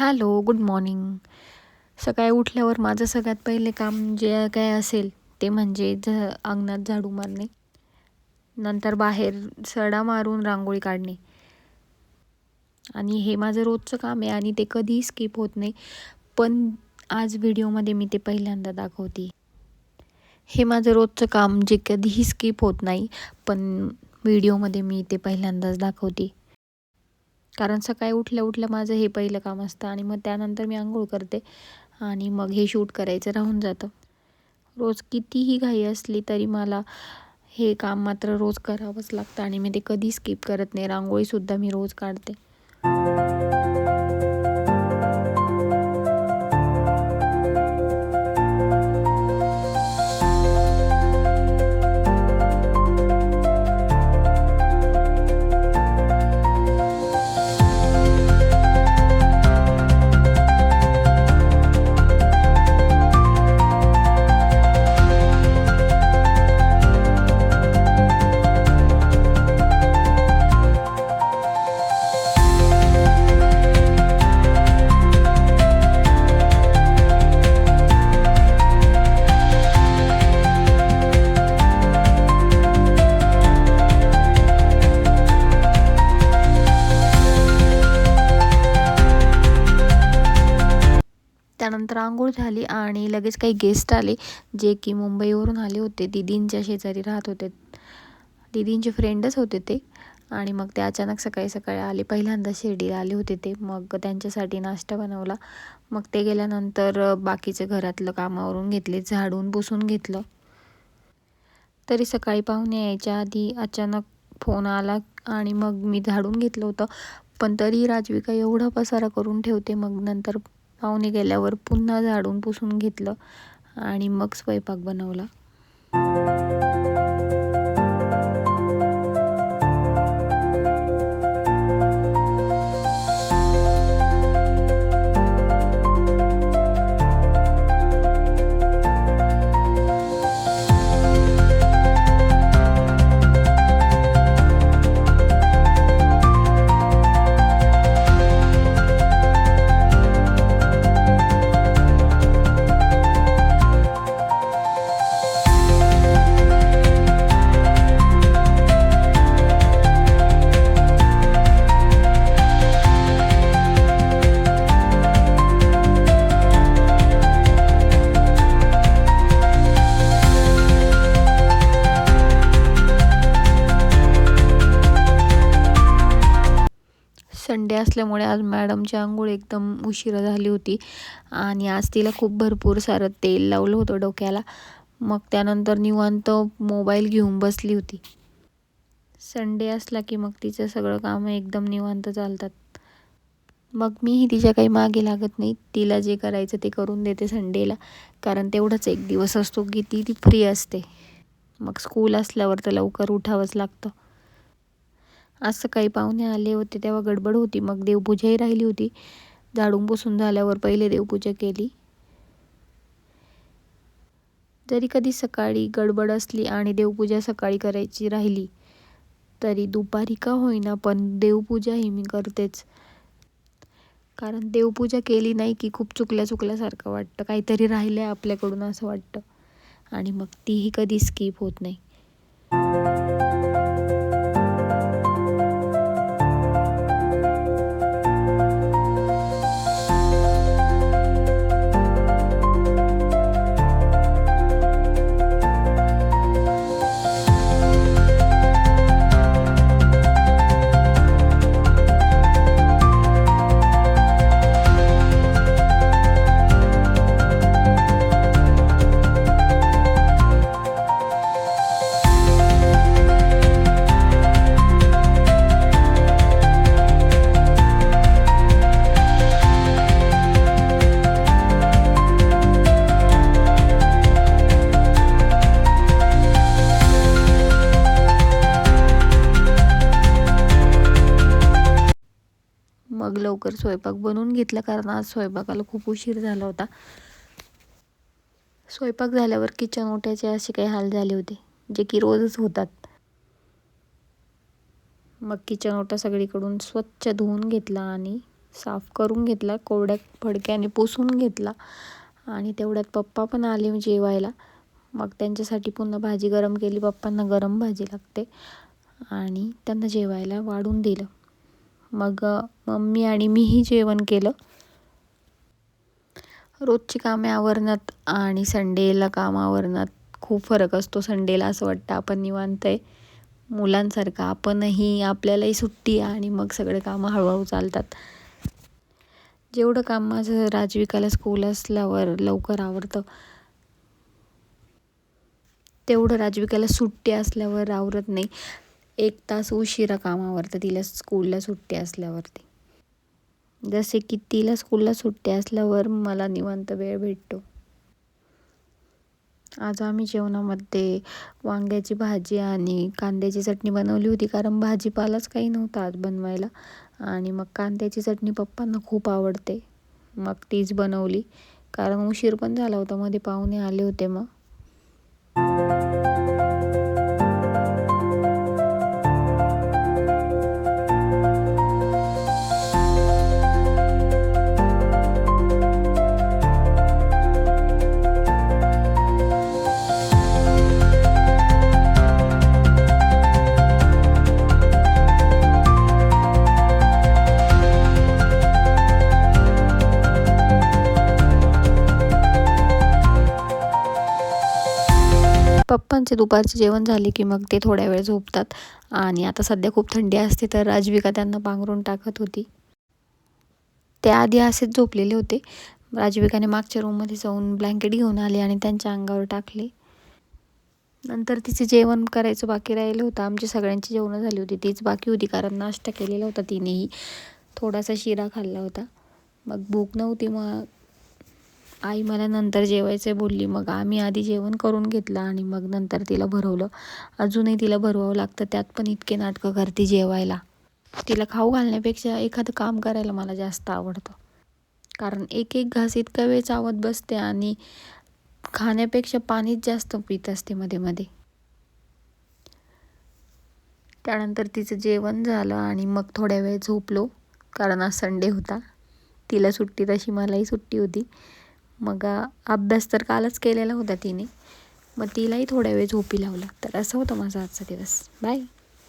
Hello good morning. सकाळी उठल्यावर माझं सगळ्यात पहिले काम जे काय असेल ते म्हणजे झ अंगणात झाडू मारणे. नंतर बाहेर सडा मारून रांगोळी काढणे. आणि हे माझं रोजचं काम आहे आणि ते कधीही स्किप होत नाही. पण आज व्हिडिओमध्ये मी ते पहिल्यांदा दाखवते. हे माझं रोजचं काम जे कधीही स्किप होत नाही पण व्हिडिओमध्ये मी ते पहिल्यांदाच दाखवते. कारण सकाळी उठल्या उठल्या माझं हे पहिलं काम असतं आणि मग त्यानंतर मी आंघोळ करते आणि मग हे शूट करायचं राहून जातं. रोज कितीही घाई असली तरी मला हे काम मात्र रोज करावंच लागतं आणि मी ते कधी स्किप करत नाही. रांगोळीसुद्धा मी रोज काढते. त्यानंतर आंघोळ झाली आणि लगेच काही गेस्ट आले जे की मुंबईवरून आले होते. दिदींच्या शेजारी राहत होते. दिदींचे फ्रेंडच होते ते. आणि मग ते अचानक सकाळी सकाळी आले. पहिल्यांदा शिर्डीला आले होते ते. मग त्यांच्यासाठी नाश्ता बनवला. मग ते गेल्यानंतर बाकीचं घरातलं कामावरून घेतले. झाडून पुसून घेतलं. तरी सकाळी पाहुणे यायच्या आधी अचानक फोन आला आणि मग मी झाडून घेतलं होतं. पण तरी राजविका एवढा पसारा करून ठेवते. मग नंतर पाहुणे गेल्यावर पुन्हा झाडून पुसून घेतलं आणि मग स्वयंपाक बनवला. संडे असल्यामुळे आज मॅडमची आंघोळ एकदम उशिरा झाली होती. आणि आज तिला खूप भरपूर सारं तेल लावलं होतं डोक्याला. मग त्यानंतर निवांत मोबाईल घेऊन बसली होती. संडे असला की मग तिचं सगळं काम एकदम निवांत चालतात. मग मीही तिच्या काही मागे लागत नाही. तिला जे करायचं ते करून देते संडेला. कारण तेवढाच एक दिवस असतो की ती ती फ्री असते. मग स्कूल असल्यावर तर लवकर उठावंच लागतं. आज सकाळी पाहुणे आले होते तेव्हा गडबड होती. मग देवपूजाही राहिली होती. झाडून पुसून झाल्यावर पहिले देवपूजा केली. जरी कधी सकाळी गडबड असली आणि देवपूजा सकाळी करायची राहिली तरी दुपारी का होईना पण देवपूजा ही मी करतेच. कारण देवपूजा केली नाही की खूप चुकल्या चुकल्यासारखं वाटतं. काहीतरी राहिलं आहे आपल्याकडून असं वाटतं. आणि मग तीही कधी स्किप होत नाही. लवकर स्वयंपाक बनवून घेतला कारण आज स्वयंपाकाला खूप उशीर झाला होता. स्वयंपाक झाल्यावर किचन ओट्याचे असे काही हाल झाले होते जे की रोजच होतात. मग किचन ओटा सगळीकडून स्वच्छ धुवून घेतला आणि साफ करून घेतला कोरड्या फडक्याने पुसून घेतला. आणि तेवढ्यात पप्पा पण आले जेवायला. मग त्यांच्यासाठी पुन्हा भाजी गरम केली पप्पांना गरम भाजी लागते. आणि त्यांना जेवायला वाढून दिलं. मग मम्मी आणि मीही जेवण केलं. रोजची कामे आवरणात आणि संडेला काम आवरणात खूप फरक असतो. संडेला असं वाटतं आपण निवांत आहे. मुलांसारखं आपणही आपल्यालाही सुट्टी आहे आणि मग सगळे कामं हळूहळू चालतात. जेवढं काम माझं राजविकाला स्कूल असल्यावर लवकर आवरतं. तेवढं राजविकाला सुट्टी असल्यावर आवरत नाही. एक तास उशिरा काम आवरतं तिला स्कूलला सुट्टी असल्यावरती. जसे की तिला स्कूलला सुट्टी असल्यावर मला निवांत वेळ भेटतो. आज आम्ही जेवणामध्ये वांग्याची भाजी आणि कांद्याची चटणी बनवली होती कारण भाजीपालाच काही नव्हता आज बनवायला. आणि मग कांद्याची चटणी पप्पांना खूप आवडते. मग तीच बनवली कारण उशीर पण झाला होता मध्ये पाहुणे आले होते मग. पप्पांचे दुपारचे जेवण झाले की मग ते थोड्या वेळ झोपतात. आणि आता सध्या खूप थंडी असते तर राजविका त्यांना पांघरून टाकत होती. त्या आधी असेच झोपलेले होते. राजविकाने मागच्या रूममध्ये जाऊन ब्लँकेट घेऊन आले आणि त्यांच्या अंगावर टाकले. नंतर तिचे जेवण करायचं बाकी राहिलं होतं. आमची सगळ्यांची जेवणं झाली होती. तीच बाकी होती कारण नाश्ता केलेला होता तिनेही. थोडासा शिरा खाल्ला होता. मग भूक नव्हती मग आई मला नंतर जेवायचं बोलली मग आम्ही आधी जेवण करून घेतलं आणि मग नंतर तिला भरवलं. अजूनही तिला भरवावं लागतं त्यात पण इतके नाटकं करते जेवायला. तिला खाऊ घालण्यापेक्षा एखादं काम करायला मला जास्त आवडतं. कारण एक एक घास इतका वेळ चावत बसते आणि खाण्यापेक्षा पाणीच जास्त पित असते मध्ये मध्ये. त्यानंतर तिचं जेवण झालं आणि मग थोड्या वेळ झोपलो कारण आज संडे होता. तिला सुट्टी तशी मलाही सुट्टी होती. मग अभ्यास तर कालच केलेला होता तिने. मग तिलाही थोड्या वेळ झोपी लावला. तर असं होतं माझा आजचा दिवस. बाय